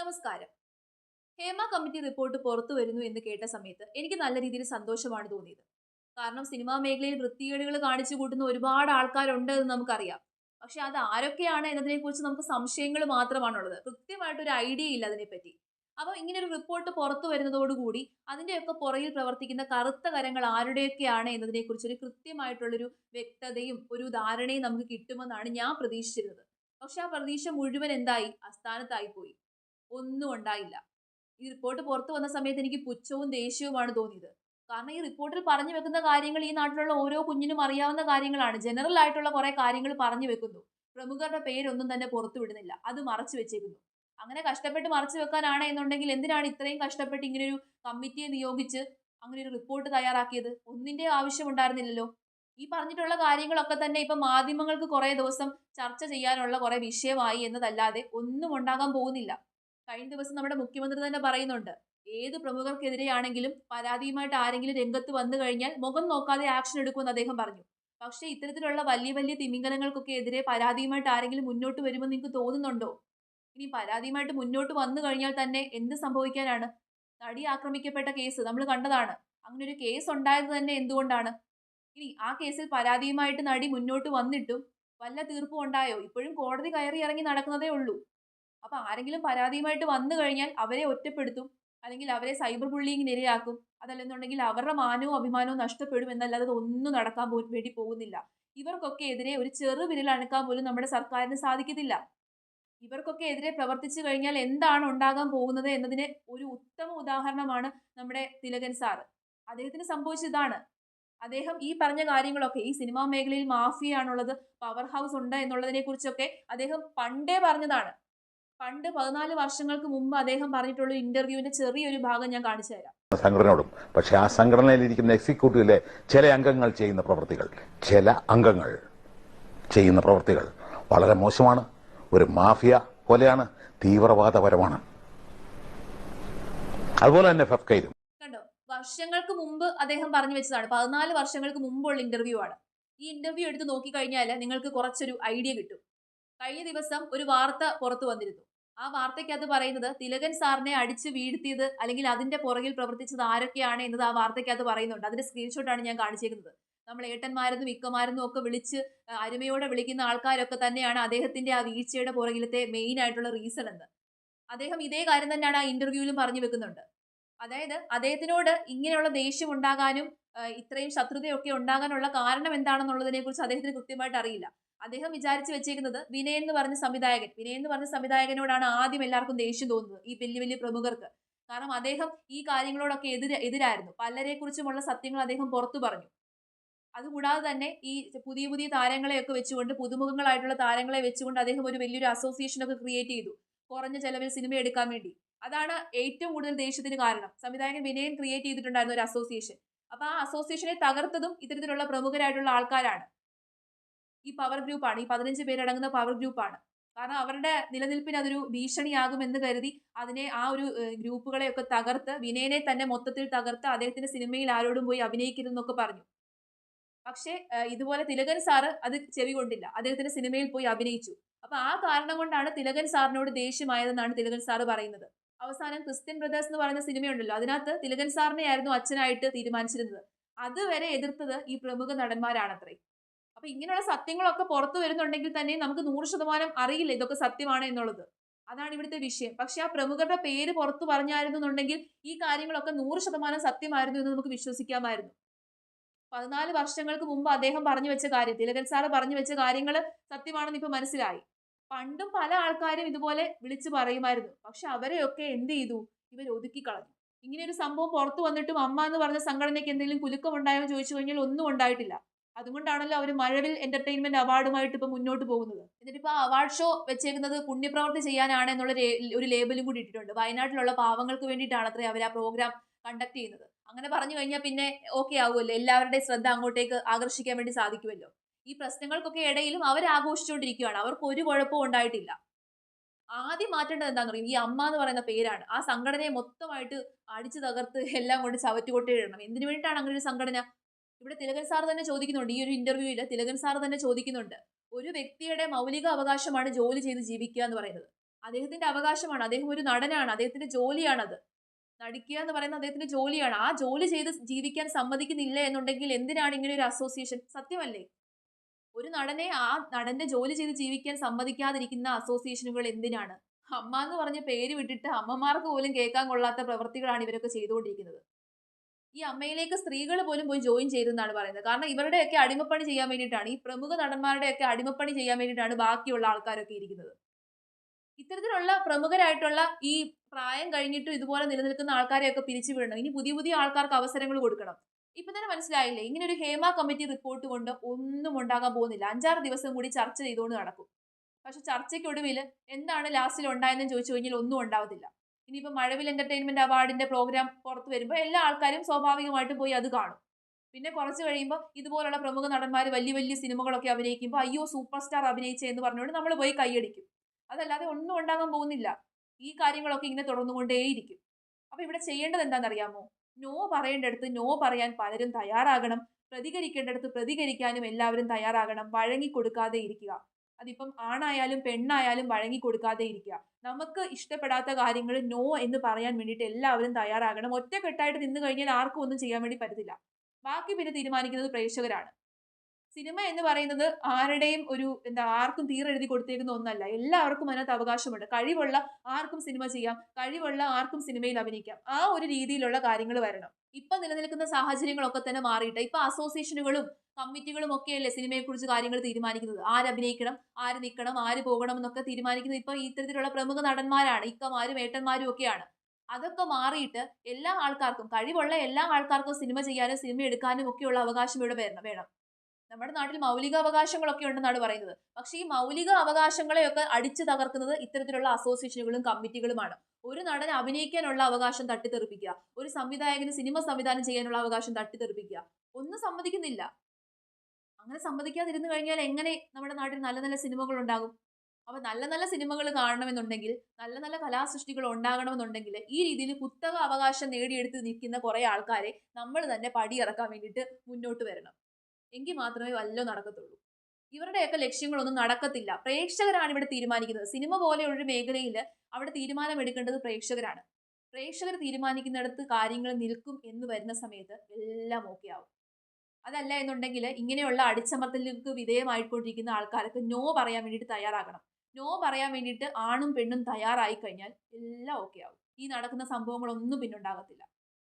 നമസ്കാരം. Hema committee report പുറത്തു വരുന്നു എന്ന് കേട്ട സമയത്ത് എനിക്ക് നല്ല രീതിയിൽ സന്തോഷമാണ് തോന്നിയത്. കാരണം സിനിമാ മേഖലയിൽ വൃത്തികേടുകൾ കാണിച്ചു കൂട്ടുന്ന ഒരുപാട് ആൾക്കാരുണ്ട് എന്ന് നമുക്കറിയാം. പക്ഷെ അത് ആരൊക്കെയാണ് എന്നതിനെക്കുറിച്ച് നമുക്ക് സംശയങ്ങൾ മാത്രമാണുള്ളത്. കൃത്യമായിട്ടൊരു ഐഡിയ ഇല്ല അതിനെപ്പറ്റി. അപ്പോൾ ഇങ്ങനെ ഒരു റിപ്പോർട്ട് പുറത്തു വരുന്നതോടുകൂടി അതിന്റെയൊക്കെ പുറകിൽ പ്രവർത്തിക്കുന്ന കറുത്ത കരങ്ങൾ ആരുടെയൊക്കെയാണ് എന്നതിനെക്കുറിച്ച് ഒരു കൃത്യമായിട്ടുള്ളൊരു വ്യക്തതയും ഒരു ധാരണയും നമുക്ക് കിട്ടുമെന്നാണ് ഞാൻ പ്രതീക്ഷിച്ചിരുന്നത്. പക്ഷെ ആ പ്രതീക്ഷ മുഴുവൻ എന്തായി? അസ്ഥാനത്തായി പോയി ഒന്നും ഉണ്ടായില്ല. ഈ റിപ്പോർട്ട് പുറത്തു വന്ന സമയത്ത് എനിക്ക് പുച്ഛവും ദേഷ്യവുമാണ് തോന്നിയത്. കാരണം ഈ റിപ്പോർട്ടിൽ പറഞ്ഞു വെക്കുന്ന കാര്യങ്ങൾ ഈ നാട്ടിലുള്ള ഓരോ കുഞ്ഞിനും അറിയാവുന്ന കാര്യങ്ങളാണ്. ജനറൽ ആയിട്ടുള്ള കുറെ കാര്യങ്ങൾ പറഞ്ഞു വെക്കുന്നു. പ്രമുഖരുടെ പേരൊന്നും തന്നെ പുറത്തു വിടുന്നില്ല. അത് മറച്ചു വെച്ചേക്കുന്നു. അങ്ങനെ കഷ്ടപ്പെട്ട് മറച്ചു വെക്കാനാണ് എന്നുണ്ടെങ്കിൽ എന്തിനാണ് ഇത്രയും കഷ്ടപ്പെട്ട് ഇങ്ങനെ ഒരു കമ്മിറ്റിയെ നിയോഗിച്ച് അങ്ങനെ ഒരു റിപ്പോർട്ട് തയ്യാറാക്കിയത്? ഒന്നിന്റെ ആവശ്യം ഉണ്ടായിരുന്നില്ലല്ലോ. ഈ പറഞ്ഞിട്ടുള്ള കാര്യങ്ങളൊക്കെ തന്നെ ഇപ്പൊ മാധ്യമങ്ങൾക്ക് കുറെ ദിവസം ചർച്ച ചെയ്യാനുള്ള കുറെ വിഷയമായി എന്നതല്ലാതെ ഒന്നും ഉണ്ടാകാൻ പോകുന്നില്ല. കഴിഞ്ഞ ദിവസം നമ്മുടെ മുഖ്യമന്ത്രി തന്നെ പറയുന്നുണ്ട്. ഏത് പ്രമുഖർക്കെതിരെയാണെങ്കിലും പരാതിയുമായിട്ട് ആരെങ്കിലും രംഗത്ത് വന്നു കഴിഞ്ഞാൽ മുഖം നോക്കാതെ ആക്ഷൻ എടുക്കുമെന്ന് അദ്ദേഹം പറഞ്ഞു. പക്ഷെ ഇത്തരത്തിലുള്ള വലിയ വലിയ തിമിംഗലങ്ങൾക്കൊക്കെ എതിരെ പരാതിയുമായിട്ട് ആരെങ്കിലും മുന്നോട്ട് വരുമെന്ന് നിങ്ങൾക്ക് തോന്നുന്നുണ്ടോ? ഇനി പരാതിയുമായിട്ട് മുന്നോട്ട് വന്നു കഴിഞ്ഞാൽ തന്നെ എന്ത് സംഭവിക്കാനാണ്? നടി ആക്രമിക്കപ്പെട്ട കേസ് നമ്മൾ കണ്ടതാണ്. അങ്ങനെ ഒരു കേസ് ഉണ്ടായത് തന്നെ എന്തുകൊണ്ടാണ്? ഇനി ആ കേസിൽ പരാതിയുമായിട്ട് നടി മുന്നോട്ട് വന്നിട്ടും വല്ല തീർപ്പും ഉണ്ടായോ? ഇപ്പോഴും കോടതി കയറി ഇറങ്ങി നടക്കുന്നതേ ഉള്ളൂ. അപ്പൊ ആരെങ്കിലും പരാതിയുമായിട്ട് വന്നു കഴിഞ്ഞാൽ അവരെ ഒറ്റപ്പെടുത്തും. അല്ലെങ്കിൽ അവരെ സൈബർ ബുള്ളിങ്ങിന് ഇരയാക്കും. അതല്ലെന്നുണ്ടെങ്കിൽ അവരുടെ മാനവും അഭിമാനവും നഷ്ടപ്പെടും എന്നല്ലാതെ ഒന്നും നടക്കാൻ വേണ്ടി പോകുന്നില്ല. ഇവർക്കൊക്കെ എതിരെ ഒരു ചെറു വിരൽ അണുക്കാൻ പോലും നമ്മുടെ സർക്കാരിന് സാധിക്കത്തില്ല. ഇവർക്കൊക്കെ എതിരെ പ്രവർത്തിച്ചു കഴിഞ്ഞാൽ എന്താണ് ഉണ്ടാകാൻ പോകുന്നത് എന്നതിന് ഒരു ഉത്തമ ഉദാഹരണമാണ് നമ്മുടെ തിലകൻ സാർ. അദ്ദേഹത്തിന് സംഭവിച്ചതാണ് അദ്ദേഹം ഈ പറഞ്ഞ കാര്യങ്ങളൊക്കെ ഈ സിനിമാ മേഖലയിൽ മാഫിയാണുള്ളത് പവർ ഹൗസ് ഉണ്ട് എന്നുള്ളതിനെ കുറിച്ചൊക്കെ അദ്ദേഹം പണ്ടേ പറഞ്ഞതാണ്. പണ്ട് പതിനാല് വർഷങ്ങൾക്ക് മുമ്പ് അദ്ദേഹം പറഞ്ഞിട്ടുള്ള ഇന്റർവ്യൂവിന്റെ ചെറിയൊരു ഭാഗം ഞാൻ കാണിച്ചു തരാം. സംഘടനയോടും. പക്ഷെ ആ സംഘടനയിലിരിക്കുന്ന എക്സിക്യൂട്ടീവിലെ ചില അംഗങ്ങൾ ചെയ്യുന്ന പ്രവൃത്തികൾ ചില അംഗങ്ങൾ ചെയ്യുന്ന പ്രവൃത്തികൾ വളരെ മോശമാണ്. ഒരു മാഫിയ പോലെയാണ് തീവ്രവാദപരമാണ്. അതുപോലെ തന്നെ ഫെഫ്കയിലും. കണ്ടോ വർഷങ്ങൾക്ക് മുമ്പ് അദ്ദേഹം പറഞ്ഞു വെച്ചതാണ് പതിനാല് വർഷങ്ങൾക്ക് മുമ്പുള്ള ഇന്റർവ്യൂ ആണ്. ഈ ഇന്റർവ്യൂ എടുത്ത് നോക്കിക്കഴിഞ്ഞാൽ നിങ്ങൾക്ക് കുറച്ചൊരു ഐഡിയ കിട്ടും. കഴിഞ്ഞ ദിവസം ഒരു വാർത്ത പുറത്തു വന്നിരുന്നു. ആ വാർത്തയ്ക്കകത്ത് പറയുന്നത് തിലകൻ സാറിനെ അടിച്ച് വീഴ്ത്തിയത് അല്ലെങ്കിൽ അതിന്റെ പുറകിൽ പ്രവർത്തിച്ചത് ആരൊക്കെയാണ് എന്നത് ആ വാർത്തയ്ക്കകത്ത് പറയുന്നുണ്ട്. അതിന്റെ സ്ക്രീൻഷോട്ടാണ് ഞാൻ കാണിച്ചേക്കുന്നത്. നമ്മൾ ഏട്ടന്മാരെന്നും ഇക്കമാരെന്നും ഒക്കെ വിളിച്ച് അരുമയോടെ വിളിക്കുന്ന ആൾക്കാരൊക്കെ തന്നെയാണ് അദ്ദേഹത്തിന്റെ ആ വീഴ്ചയുടെ പുറകിലത്തെ മെയിൻ ആയിട്ടുള്ള റീസൺ എന്ന്. അദ്ദേഹം ഇതേ കാര്യം തന്നെയാണ് ആ ഇന്റർവ്യൂവിലും പറഞ്ഞു വെക്കുന്നുണ്ട്. അതായത് അദ്ദേഹത്തിനോട് ഇങ്ങനെയുള്ള ദേഷ്യം ഉണ്ടാകാനും ഇത്രയും ശത്രുതയൊക്കെ ഉണ്ടാകാനുള്ള കാരണം എന്താണെന്നുള്ളതിനെ കുറിച്ച് അദ്ദേഹത്തിന് കൃത്യമായിട്ട് അറിയില്ല. അദ്ദേഹം വിചാരിച്ചു വെച്ചിരിക്കുന്നത് വിനയൻ എന്ന് പറഞ്ഞ സംവിധായകൻ വിനയൻ എന്ന് പറഞ്ഞ സംവിധായകനോടാണ് ആദ്യം എല്ലാവർക്കും ദേഷ്യം തോന്നുന്നത് ഈ വലിയ വലിയ പ്രമുഖർക്ക്. കാരണം അദ്ദേഹം ഈ കാര്യങ്ങളോടൊക്കെ എതിര് എതിരായിരുന്നു. പലരെ കുറിച്ചുമുള്ള സത്യങ്ങൾ അദ്ദേഹം പുറത്തു പറഞ്ഞു. അതുകൂടാതെ തന്നെ ഈ പുതിയ പുതിയ താരങ്ങളെയൊക്കെ വെച്ചുകൊണ്ട് പുതുമുഖങ്ങളായിട്ടുള്ള താരങ്ങളെ വെച്ചുകൊണ്ട് അദ്ദേഹം ഒരു വലിയൊരു അസോസിയേഷൻ ഒക്കെ ക്രിയേറ്റ് ചെയ്തു. കുറഞ്ഞ ചെലവിൽ സിനിമ എടുക്കാൻ വേണ്ടി. അതാണ് ഏറ്റവും കൂടുതൽ ദേഷ്യത്തിന് കാരണം. സംവിധായകൻ വിനയൻ ക്രിയേറ്റ് ചെയ്തിട്ടുണ്ടായിരുന്ന ഒരു അസോസിയേഷൻ അപ്പൊ ആ അസോസിയേഷനെ തകർത്തതും ഇത്തരത്തിലുള്ള പ്രമുഖരായിട്ടുള്ള ആൾക്കാരാണ്. ഈ പവർ ഗ്രൂപ്പാണ് ഈ പതിനഞ്ച് പേരടങ്ങുന്ന പവർ ഗ്രൂപ്പാണ് കാരണം അവരുടെ നിലനിൽപ്പിന് അതൊരു ഭീഷണിയാകും എന്ന് കരുതി അതിനെ ആ ഒരു ഗ്രൂപ്പുകളെയൊക്കെ തകർത്ത് വിനയനെ തന്നെ മൊത്തത്തിൽ തകർത്ത് അദ്ദേഹത്തിന്റെ സിനിമയിൽ ആരോടും പോയി അഭിനയിക്കരുതെന്നൊക്കെ പറഞ്ഞു. പക്ഷേ ഇതുപോലെ തിലകൻ സാറ് അത് ചെവി കൊണ്ടില്ല. അദ്ദേഹത്തിന്റെ സിനിമയിൽ പോയി അഭിനയിച്ചു. അപ്പൊ ആ കാരണം കൊണ്ടാണ് തിലകൻ സാറിനോട് ദേഷ്യമായതെന്നാണ് തിലകൻ സാറ് പറയുന്നത്. അവസാനം ക്രിസ്ത്യൻ ബ്രദേഴ്സ് എന്ന് പറയുന്ന സിനിമയുണ്ടല്ലോ അതിനകത്ത് തിലകൻ സാറിനെ ആയിരുന്നു അച്ഛനായിട്ട് തീരുമാനിച്ചിരുന്നത്. അതുവരെ എതിർത്തത് ഈ പ്രമുഖ നടന്മാരാണത്രേ. അപ്പൊ ഇങ്ങനെയുള്ള സത്യങ്ങളൊക്കെ പുറത്തു വരുന്നുണ്ടെങ്കിൽ തന്നെ നമുക്ക് നൂറ് ശതമാനം അറിയില്ല ഇതൊക്കെ സത്യമാണ് എന്നുള്ളത്. അതാണ് ഇവിടുത്തെ വിഷയം. പക്ഷെ ആ പ്രമുഖരുടെ പേര് പുറത്തു പറഞ്ഞായിരുന്നു എന്നുണ്ടെങ്കിൽ ഈ കാര്യങ്ങളൊക്കെ നൂറ് ശതമാനം സത്യമായിരുന്നു എന്ന് നമുക്ക് വിശ്വസിക്കാമായിരുന്നു. പതിനാല് വർഷങ്ങൾക്ക് മുമ്പ് അദ്ദേഹം പറഞ്ഞു വെച്ച കാര്യം തിലകൻ സാറ് പറഞ്ഞു വെച്ച കാര്യങ്ങൾ സത്യമാണെന്ന് ഇപ്പൊ മനസ്സിലായി. പണ്ടും പല ആൾക്കാരും ഇതുപോലെ വിളിച്ചു പറയുമായിരുന്നു. പക്ഷെ അവരെയൊക്കെ എന്ത് ചെയ്തു? ഇവർ ഒതുക്കി കളഞ്ഞു ഇങ്ങനെ ഒരു സംഭവം പുറത്തു വന്നിട്ടും അമ്മ എന്ന് പറഞ്ഞ സംഘടനയ്ക്ക് എന്തെങ്കിലും കുലുക്കം ഉണ്ടായോ എന്ന് ചോദിച്ചു കഴിഞ്ഞാൽ ഒന്നും ഉണ്ടായിട്ടില്ല. അതുകൊണ്ടാണല്ലോ അവർ മഴവിൽ എന്റർടൈൻമെന്റ് അവാർഡുമായിട്ട് ഇപ്പൊ മുന്നോട്ട് പോകുന്നത്. എന്നിട്ട് ഇപ്പൊ അവാർഡ് ഷോ വെച്ചേക്കുന്നത് പുണ്യപ്രവർത്തി ചെയ്യാനാണ് എന്നുള്ള ഒരു ലേബലും കൂടി ഇട്ടിട്ടുണ്ട്. വയനാട്ടിലുള്ള പാവങ്ങൾക്ക് വേണ്ടിയിട്ടാണ് അത്രേ അവർ ആ പ്രോഗ്രാം കണ്ടക്ട് ചെയ്യുന്നത്. അങ്ങനെ പറഞ്ഞു കഴിഞ്ഞാൽ പിന്നെ ഓക്കെ ആവുമല്ലോ. എല്ലാവരുടെയും ശ്രദ്ധ അങ്ങോട്ടേക്ക് ആകർഷിക്കാൻ വേണ്ടി സാധിക്കുമല്ലോ. ഈ പ്രശ്നങ്ങൾക്കൊക്കെ ഇടയിലും അവർ ആഘോഷിച്ചുകൊണ്ടിരിക്കുകയാണ് അവർക്ക് ഒരു കുഴപ്പവും ഉണ്ടായിട്ടില്ല. ആദ്യം മാറ്റേണ്ടത് എന്താണെന്ന് പറയും ഈ അമ്മ എന്ന് പറയുന്ന പേരാണ്. ആ സംഘടനയെ മൊത്തമായിട്ട് അടിച്ചു തകർത്ത് എല്ലാം കൊണ്ട് ചവറ്റുകൊട്ടയിടണം എന്തിനു വേണ്ടിയിട്ടാണ് അങ്ങനെ ഒരു സംഘടന ഇവിടെ തിലകൻ സാർ തന്നെ ചോദിക്കുന്നുണ്ട് ഈ ഒരു ഇന്റർവ്യൂവിൽ തിലകൻ സാർ തന്നെ ചോദിക്കുന്നുണ്ട് ഒരു വ്യക്തിയുടെ മൗലിക അവകാശമാണ് ജോലി ചെയ്ത് ജീവിക്കുക എന്ന് പറയുന്നത്. അദ്ദേഹത്തിന്റെ അവകാശമാണ് അദ്ദേഹം ഒരു നടനാണ് അദ്ദേഹത്തിന്റെ ജോലിയാണത്. നടിക്കുക എന്ന് പറയുന്നത് അദ്ദേഹത്തിന്റെ ജോലിയാണ്. ആ ജോലി ചെയ്ത് ജീവിക്കാൻ സമ്മതിക്കുന്നില്ല എന്നുണ്ടെങ്കിൽ എന്തിനാണ് ഇങ്ങനെ ഒരു അസോസിയേഷൻ സത്യമല്ലേ? ഒരു നടനെ ആ നടന്റെ ജോലി ചെയ്ത് ജീവിക്കാൻ സമ്മതിക്കാതിരിക്കുന്ന അസോസിയേഷനുകൾ എന്തിനാണ്? അമ്മ എന്ന് പറഞ്ഞ പേര് വിട്ടിട്ട് അമ്മമാർക്ക് പോലും കേൾക്കാൻ കൊള്ളാത്ത പ്രവൃത്തികളാണ് ഇവരൊക്കെ ചെയ്തുകൊണ്ടിരിക്കുന്നത്. ഈ അമ്മയിലേക്ക് സ്ത്രീകൾ പോലും പോയി ജോയിൻ ചെയ്തെന്നാണ് പറയുന്നത്. കാരണം ഇവരുടെയൊക്കെ അടിമപ്പണി ചെയ്യാൻ വേണ്ടിയിട്ടാണ് ഈ പ്രമുഖ നടന്മാരുടെയൊക്കെ അടിമപ്പണി ചെയ്യാൻ വേണ്ടിയിട്ടാണ് ബാക്കിയുള്ള ആൾക്കാരൊക്കെ ഇരിക്കുന്നത്. ഇത്തരത്തിലുള്ള പ്രമുഖരായിട്ടുള്ള ഈ പ്രായം കഴിഞ്ഞിട്ടും ഇതുപോലെ നിലനിൽക്കുന്ന ആൾക്കാരെയൊക്കെ പിരിച്ചുവിടണം ഇനി പുതിയ പുതിയ ആൾക്കാർക്ക് അവസരങ്ങൾ കൊടുക്കണം. ഇപ്പൊ തന്നെ മനസ്സിലായില്ലേ? ഇങ്ങനെ ഒരു ഹേമ കമ്മിറ്റി റിപ്പോർട്ട് കൊണ്ട് ഒന്നും ഉണ്ടാകാൻ പോകുന്നില്ല. അഞ്ചാറ് ദിവസം കൂടി ചർച്ച ചെയ്തുകൊണ്ട് നടക്കും. പക്ഷെ ചർച്ചയ്ക്കൊടുവിൽ എന്താണ് ലാസ്റ്റിൽ ഉണ്ടായതെന്ന് ചോദിച്ചു കഴിഞ്ഞാൽ ഒന്നും ഉണ്ടാവത്തില്ല. ഇനിയിപ്പോൾ മഴവിൽ എന്റർടൈൻമെന്റ് അവാർഡിന്റെ പ്രോഗ്രാം പുറത്ത് വരുമ്പോൾ എല്ലാ ആൾക്കാരും സ്വാഭാവികമായിട്ടും പോയി അത് കാണും. പിന്നെ കുറച്ച് കഴിയുമ്പോൾ ഇതുപോലുള്ള പ്രമുഖ നടന്മാർ വലിയ വലിയ സിനിമകളൊക്കെ അഭിനയിക്കുമ്പോൾ അയ്യോ സൂപ്പർ സ്റ്റാർ അഭിനയിച്ചേ എന്ന് പറഞ്ഞുകൊണ്ട് നമ്മൾ പോയി കൈയടിക്കും. അതല്ലാതെ ഒന്നും ഉണ്ടാകാൻ പോകുന്നില്ല. ഈ കാര്യങ്ങളൊക്കെ ഇങ്ങനെ തുടർന്നുകൊണ്ടേയിരിക്കും. അപ്പോൾ ഇവിടെ ചെയ്യേണ്ടത് എന്താണെന്നറിയാമോ? നോ പറയേണ്ടടുത്ത് നോ പറയാൻ പലരും തയ്യാറാകണം. പ്രതികരിക്കേണ്ടടുത്ത് പ്രതികരിക്കാനും എല്ലാവരും തയ്യാറാകണം. വഴങ്ങി കൊടുക്കാതെ ഇരിക്കുക. അതിപ്പം ആണായാലും പെണ്ണായാലും വഴങ്ങി കൊടുക്കാതെ ഇരിക്കുക നമുക്ക് ഇഷ്ടപ്പെടാത്ത കാര്യങ്ങൾ നോ എന്ന് പറയാൻ വേണ്ടിയിട്ട് എല്ലാവരും തയ്യാറാകണം. ഒറ്റക്കെട്ടായിട്ട് നിന്ന് കഴിഞ്ഞാൽ ആർക്കും ഒന്നും ചെയ്യാൻ വേണ്ടി പറ്റത്തില്ല. ബാക്കി പിന്നെ തീരുമാനിക്കുന്നത് പ്രേക്ഷകരാണ്. സിനിമ എന്ന് പറയുന്നത് ആരുടെയും ഒരു എന്താ ആർക്കും തീരെഴുതി കൊടുത്തേക്കുന്ന ഒന്നല്ല. എല്ലാവർക്കും അതിനകത്ത് അവകാശമുണ്ട്. കഴിവുള്ള ആർക്കും സിനിമ ചെയ്യാം. കഴിവുള്ള ആർക്കും സിനിമയിൽ അഭിനയിക്കാം. ആ ഒരു രീതിയിലുള്ള കാര്യങ്ങൾ വരണം. ഇപ്പൊ നിലനിൽക്കുന്ന സാഹചര്യങ്ങളൊക്കെ തന്നെ മാറിയിട്ട്. ഇപ്പൊ അസോസിയേഷനുകളും കമ്മിറ്റികളും ഒക്കെയല്ലേ സിനിമയെ കുറിച്ച് കാര്യങ്ങൾ തീരുമാനിക്കുന്നത്? ആര് അഭിനയിക്കണം ആര് നിൽക്കണം ആര് പോകണം എന്നൊക്കെ തീരുമാനിക്കുന്നത് ഇപ്പൊ ഇത്തരത്തിലുള്ള പ്രമുഖ നടന്മാരാണ്. ഇക്കമാരും ഏട്ടന്മാരും ഒക്കെയാണ്. അതൊക്കെ മാറിയിട്ട് എല്ലാ ആൾക്കാർക്കും കഴിവുള്ള എല്ലാ ആൾക്കാർക്കും സിനിമ ചെയ്യാനും സിനിമ എടുക്കാനും ഒക്കെയുള്ള അവകാശം ഇവിടെ വരണം വേണം. നമ്മുടെ നാട്ടിൽ മൗലിക അവകാശങ്ങളൊക്കെ ഉണ്ടെന്നാണ് പറയുന്നത്. പക്ഷെ ഈ മൗലിക അവകാശങ്ങളെയൊക്കെ അടിച്ചു തകർക്കുന്നത് ഇത്തരത്തിലുള്ള അസോസിയേഷനുകളും കമ്മിറ്റികളുമാണ് ഒരു നടൻ അഭിനയിക്കാനുള്ള അവകാശം തട്ടിത്തെറിപ്പിക്കുക ഒരു സംവിധായകന് സിനിമ സംവിധാനം ചെയ്യാനുള്ള അവകാശം തട്ടിത്തെറിപ്പിക്കുക ഒന്നും സമ്മതിക്കുന്നില്ല. അങ്ങനെ സമ്മതിക്കാതിരുന്നു കഴിഞ്ഞാൽ എങ്ങനെ നമ്മുടെ നാട്ടിൽ നല്ല നല്ല സിനിമകൾ ഉണ്ടാകും? അപ്പൊ നല്ല നല്ല സിനിമകൾ കാണണമെന്നുണ്ടെങ്കിൽ നല്ല നല്ല കലാസൃഷ്ടികൾ ഉണ്ടാകണമെന്നുണ്ടെങ്കിൽ ഈ രീതിയിൽ കുത്തക അവകാശം നേടിയെടുത്ത് നിൽക്കുന്ന കുറെ ആൾക്കാരെ നമ്മൾ തന്നെ പടിയിറക്കാൻ വേണ്ടിയിട്ട് മുന്നോട്ട് വരണം. എങ്കിൽ മാത്രമേ വല്ലതും നടക്കത്തുള്ളൂ. ഇവരുടെയൊക്കെ ലക്ഷ്യങ്ങളൊന്നും നടക്കത്തില്ല. പ്രേക്ഷകരാണ് ഇവിടെ തീരുമാനിക്കുന്നത്. സിനിമ പോലെയുള്ളൊരു മേഖലയിൽ അവിടെ തീരുമാനമെടുക്കേണ്ടത് പ്രേക്ഷകരാണ്. പ്രേക്ഷകർ തീരുമാനിക്കുന്നിടത്ത് കാര്യങ്ങൾ നിൽക്കും എന്ന് വരുന്ന സമയത്ത് എല്ലാം ഓക്കെ ആവും. അതല്ല എന്നുണ്ടെങ്കിൽ ഇങ്ങനെയുള്ള അടിച്ചമർത്തലുകൾക്ക് വിധേയമായിക്കൊണ്ടിരിക്കുന്ന ആൾക്കാർക്ക് നോ പറയാൻ വേണ്ടിയിട്ട് തയ്യാറാകണം. നോ പറയാൻ വേണ്ടിയിട്ട് ആണും പെണ്ണും തയ്യാറായി കഴിഞ്ഞാൽ എല്ലാം ഓക്കെ ആവും. ഈ നടക്കുന്ന സംഭവങ്ങളൊന്നും പിന്നുണ്ടാകത്തില്ല.